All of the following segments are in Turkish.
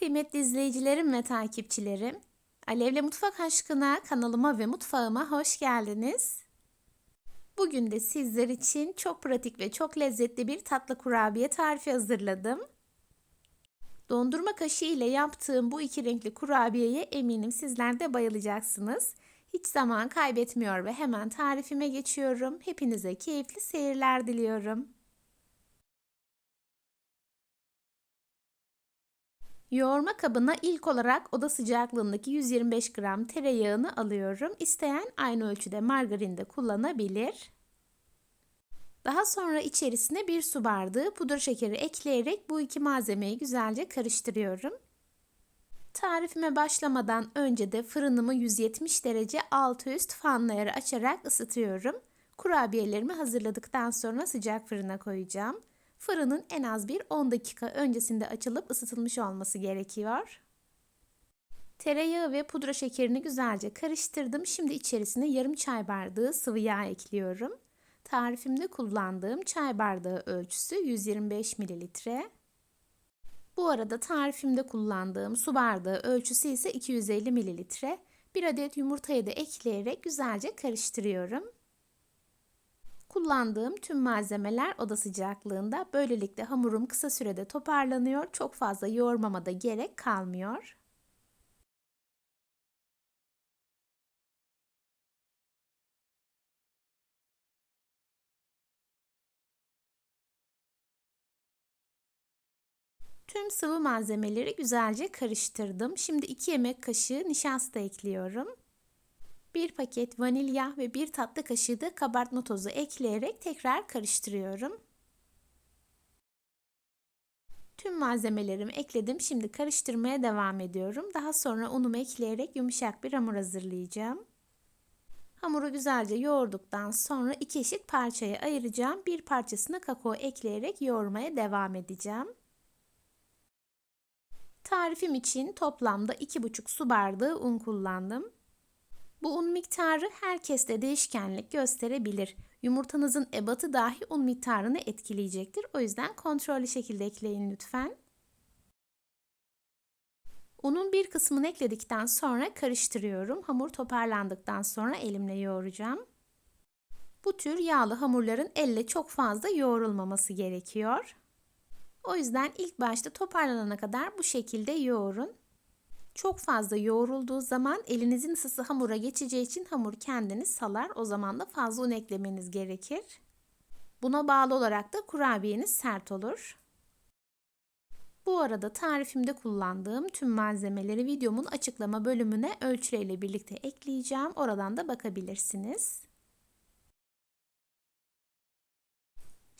kıymetli izleyicilerim ve takipçilerim. Alevle Mutfak Aşkına kanalıma ve mutfağıma hoş geldiniz. Bugün de sizler için çok pratik ve çok lezzetli bir tatlı kurabiye tarifi hazırladım. Dondurma kaşığı ile yaptığım bu iki renkli kurabiyeye eminim sizler de bayılacaksınız. Hiç zaman kaybetmiyor ve hemen tarifime geçiyorum. Hepinize keyifli seyirler diliyorum. Yoğurma kabına ilk olarak oda sıcaklığındaki 125 gram tereyağını alıyorum. İsteyen aynı ölçüde margarin de kullanabilir. Daha sonra içerisine bir su bardağı pudra şekeri ekleyerek bu iki malzemeyi güzelce karıştırıyorum. Tarifime başlamadan önce de fırınımı 170 derece altı üst fanları açarak ısıtıyorum. Kurabiyelerimi hazırladıktan sonra sıcak fırına koyacağım. Fırının en az bir 10 dakika öncesinde açılıp ısıtılmış olması gerekiyor. Tereyağı ve pudra şekerini güzelce karıştırdım. Şimdi içerisine yarım çay bardağı sıvı yağ ekliyorum. Tarifimde kullandığım çay bardağı ölçüsü 125 mililitre. Bu arada tarifimde kullandığım su bardağı ölçüsü ise 250 mililitre. Bir adet yumurtayı da ekleyerek güzelce karıştırıyorum. Kullandığım tüm malzemeler oda sıcaklığında. Böylelikle hamurum kısa sürede toparlanıyor. Çok fazla yoğurmama da gerek kalmıyor. Tüm sıvı malzemeleri güzelce karıştırdım. Şimdi 2 yemek kaşığı nişasta ekliyorum. 1 paket vanilya ve 1 tatlı kaşığı da kabartma tozu ekleyerek tekrar karıştırıyorum. Tüm malzemelerimi ekledim. Şimdi karıştırmaya devam ediyorum. Daha sonra unumu ekleyerek yumuşak bir hamur hazırlayacağım. Hamuru güzelce yoğurduktan sonra iki eşit parçaya ayıracağım. Bir parçasına kakao ekleyerek yoğurmaya devam edeceğim. Tarifim için toplamda 2,5 su bardağı un kullandım. Bu un miktarı herkeste değişkenlik gösterebilir. Yumurtanızın ebatı dahi un miktarını etkileyecektir. O yüzden kontrollü şekilde ekleyin lütfen. Unun bir kısmını ekledikten sonra karıştırıyorum. Hamur toparlandıktan sonra elimle yoğuracağım. Bu tür yağlı hamurların elle çok fazla yoğrulmaması gerekiyor. O yüzden ilk başta toparlanana kadar bu şekilde yoğurun. Çok fazla yoğrulduğu zaman elinizin ısısı hamura geçeceği için hamur kendini salar. O zaman da fazla un eklemeniz gerekir. Buna bağlı olarak da kurabiyeniz sert olur. Bu arada tarifimde kullandığım tüm malzemeleri videomun açıklama bölümüne ölçüleriyle birlikte ekleyeceğim. Oradan da bakabilirsiniz.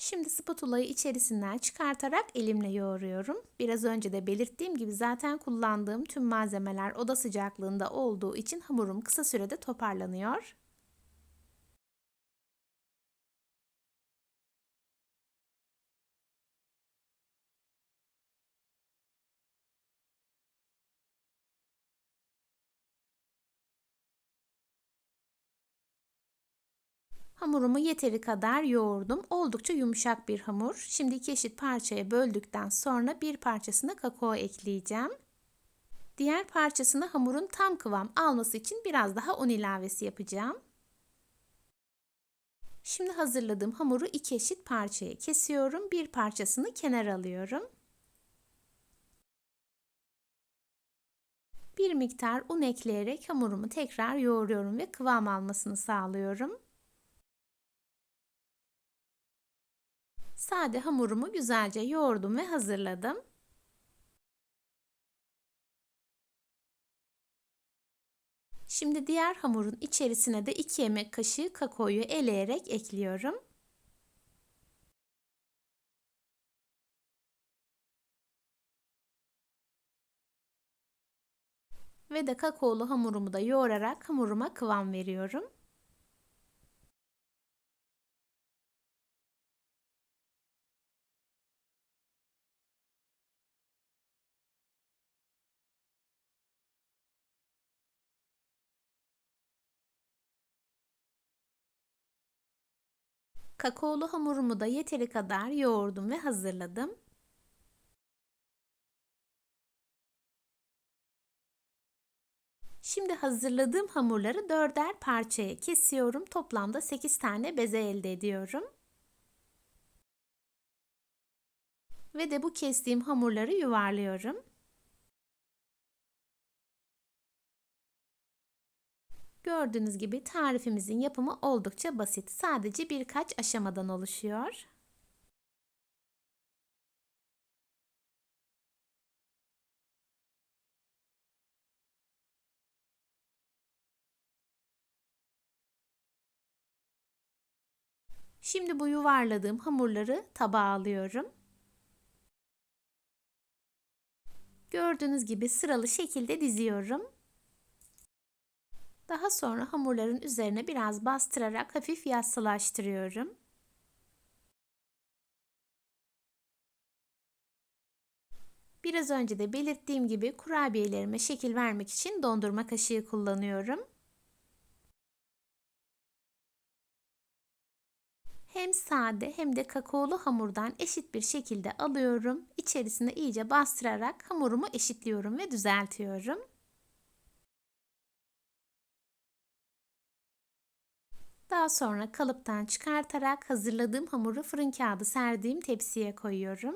Şimdi spatulayı içerisinden çıkartarak elimle yoğuruyorum. Biraz önce de belirttiğim gibi zaten kullandığım tüm malzemeler oda sıcaklığında olduğu için hamurum kısa sürede toparlanıyor. Hamurumu yeteri kadar yoğurdum. Oldukça yumuşak bir hamur. Şimdi iki eşit parçaya böldükten sonra bir parçasına kakao ekleyeceğim. Diğer parçasına hamurun tam kıvam alması için biraz daha un ilavesi yapacağım. Şimdi hazırladığım hamuru iki eşit parçaya kesiyorum. Bir parçasını kenara alıyorum. Bir miktar un ekleyerek hamurumu tekrar yoğuruyorum ve kıvam almasını sağlıyorum. Sade hamurumu güzelce yoğurdum ve hazırladım. Şimdi diğer hamurun içerisine de 2 yemek kaşığı kakaoyu eleyerek ekliyorum. Ve de kakaolu hamurumu da yoğurarak hamuruma kıvam veriyorum. Kakaolu hamurumu da yeteri kadar yoğurdum ve hazırladım. Şimdi hazırladığım hamurları dörder parçaya kesiyorum. Toplamda 8 tane beze elde ediyorum. Ve de bu kestiğim hamurları yuvarlıyorum. Gördüğünüz gibi tarifimizin yapımı oldukça basit. Sadece birkaç aşamadan oluşuyor. Şimdi bu yuvarladığım hamurları tabağa alıyorum. Gördüğünüz gibi sıralı şekilde diziyorum. Daha sonra hamurların üzerine biraz bastırarak hafif yassılaştırıyorum. Biraz önce de belirttiğim gibi kurabiyelerime şekil vermek için dondurma kaşığı kullanıyorum. Hem sade hem de kakaolu hamurdan eşit bir şekilde alıyorum. İçerisine iyice bastırarak hamurumu eşitliyorum ve düzeltiyorum. Daha sonra kalıptan çıkartarak hazırladığım hamuru fırın kağıdı serdiğim tepsiye koyuyorum.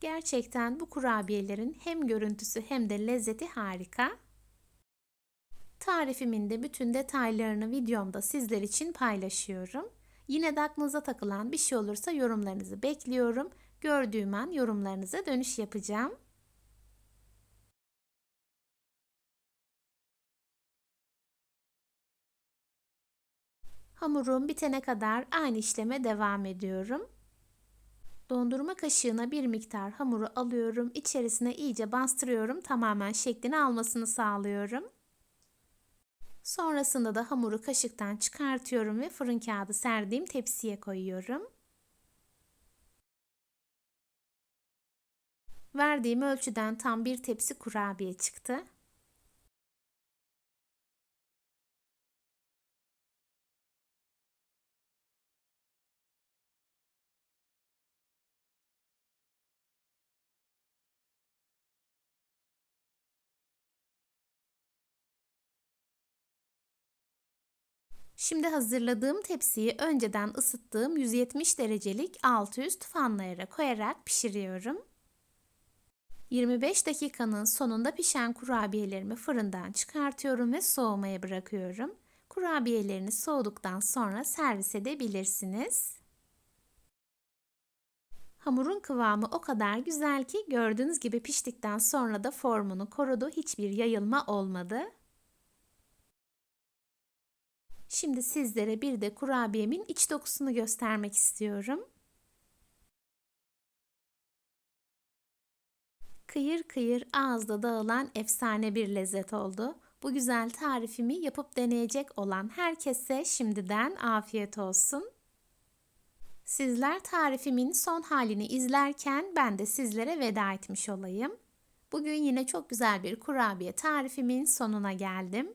Gerçekten bu kurabiyelerin hem görüntüsü hem de lezzeti harika. Tarifimin de bütün detaylarını videomda sizler için paylaşıyorum. Yine de aklınıza takılan bir şey olursa yorumlarınızı bekliyorum. Gördüğüm an yorumlarınıza dönüş yapacağım. Hamurum bitene kadar aynı işleme devam ediyorum. Dondurma kaşığına bir miktar hamuru alıyorum. İçerisine iyice bastırıyorum. Tamamen şeklini almasını sağlıyorum. Sonrasında da hamuru kaşıktan çıkartıyorum ve fırın kağıdı serdiğim tepsiye koyuyorum. Verdiğim ölçüden tam bir tepsi kurabiye çıktı. Şimdi hazırladığım tepsiyi önceden ısıttığım 170 derecelik altı üst fanlayara koyarak pişiriyorum. 25 dakikanın sonunda pişen kurabiyelerimi fırından çıkartıyorum ve soğumaya bırakıyorum. Kurabiyeleriniz soğuduktan sonra servis edebilirsiniz. Hamurun kıvamı o kadar güzel ki gördüğünüz gibi piştikten sonra da formunu korudu. Hiçbir yayılma olmadı. Şimdi sizlere bir de kurabiyemin iç dokusunu göstermek istiyorum. Kıyır kıyır ağızda dağılan efsane bir lezzet oldu. Bu güzel tarifimi yapıp deneyecek olan herkese şimdiden afiyet olsun. Sizler tarifimin son halini izlerken ben de sizlere veda etmiş olayım. Bugün yine çok güzel bir kurabiye tarifimin sonuna geldim.